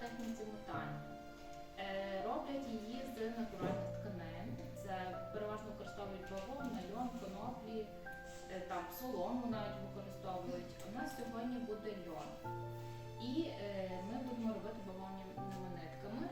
техніці мотання. Е, Роблять її з натуральних тканин. Це переважно використовують бавовну, льон, коноплі, е, там солому навіть використовують. У нас сьогодні буде льон. І е, ми будемо робити бавовняними нитками.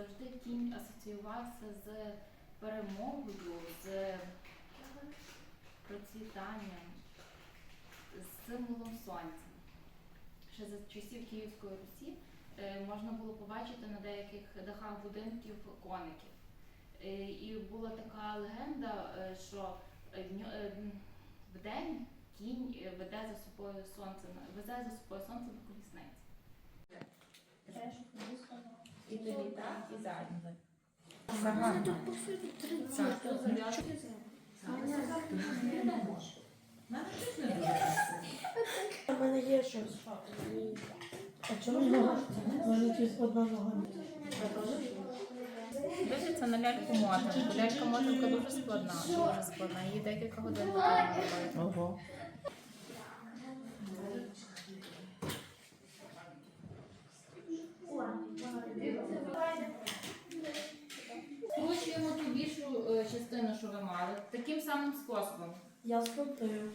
Завжди кінь асоціювався з перемогою, з процвітанням, з символом сонця. Ще за часів Київської Русі е, можна було побачити на деяких дахах будинків коників. Е, І була така легенда, е, що м, вдень кінь веде за собою сонце, везе за собою сонце до колісниці. І тобі так, і задні. У мене є щось. А чому нога? Мене тільки одна нога. Дивіться на ляльку мотанку. Лялька мотанка дуже складна, дуже складна. Її декілька годин. Ого. Скручуємо ту більшу е, частину, що таким самим способом. Я скрутив.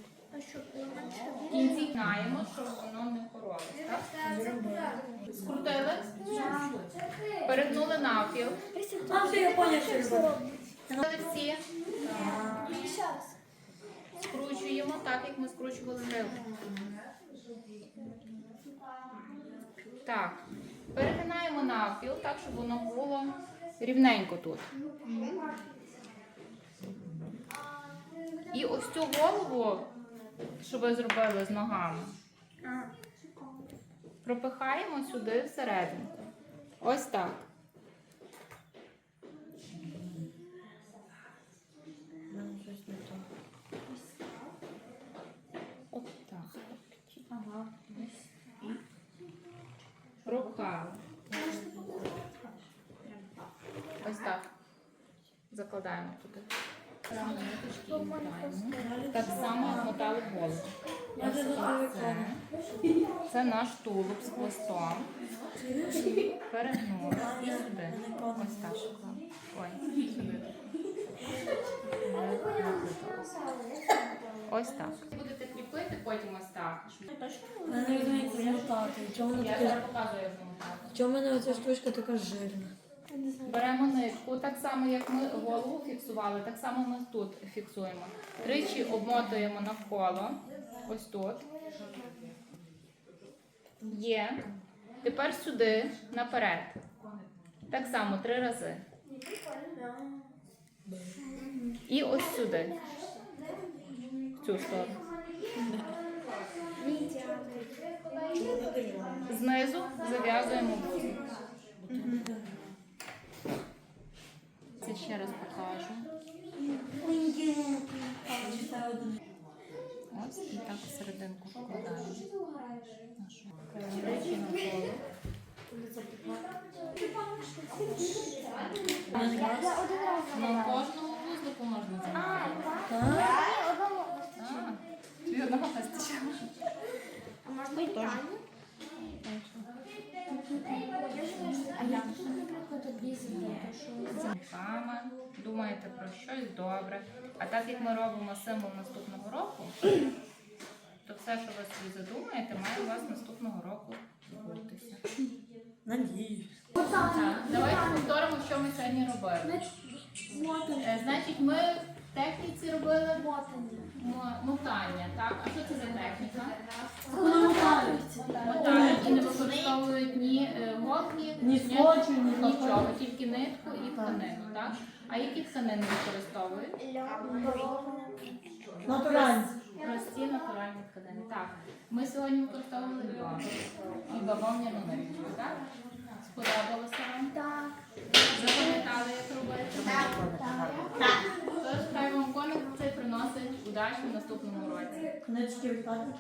В кінці гнаємо, щоб воно не поролось. Так? Скрутили, перегнули навпіл. А, все, я поняв, що робити. Всі. Скручуємо так, як ми скручували гриву. Так. Перегинаємо навпіл, так, щоб воно було рівненько тут. І ось цю голову, що ви зробили з ногами, пропихаємо сюди всерединку. Ось так. Пропхали. Ось так. Закладаємо туди. Так само як мотали голову. Це. Це наш тулуб з хвостом. Перегнули і сюди. Ось так. Ой, сюди. Ось так. Будете кріпити потім ось так. Я не розумію, як змотати. Чому як замотати. Чому в мене оця штучка така жирна? Беремо нитку, так само як ми голову фіксували, так само ми тут фіксуємо. Тричі обмотуємо навколо, ось тут. Є. Тепер сюди, наперед. Так само три рази. І ось сюди. В цю сторону. Знизу зав'язуємо ще раз покажу. Ось і так серединку вкладаємо речі навколо. На кожному вузлику можна замовити. Так? Тобі одного вистачило. А можна і Таню? А як тут, наприклад, обрізати, то що? Руками, думаєте про щось добре. А так як ми робимо символ наступного року, то все, що ви собі задумаєте, має у вас наступного року збутися. Надіюсь. Так, давайте повторимо, що ми сьогодні робили. Е, Значить, ми в техніці робили мо- мотання, так? А що це за техніка? Мотають і не використовують ні Ні скотчу, ні нічого, тільки нитку і тканину, так? А які тканини використовують? Натуральні. Прості натуральні тканини. Так. Ми сьогодні використовували і бавовняну нитку, так? Сподобалося вам? Так. Запам'ятали, як робити? Так. Тож хай вам коник цей приносить удачі в наступному році. Конечки відпадуть.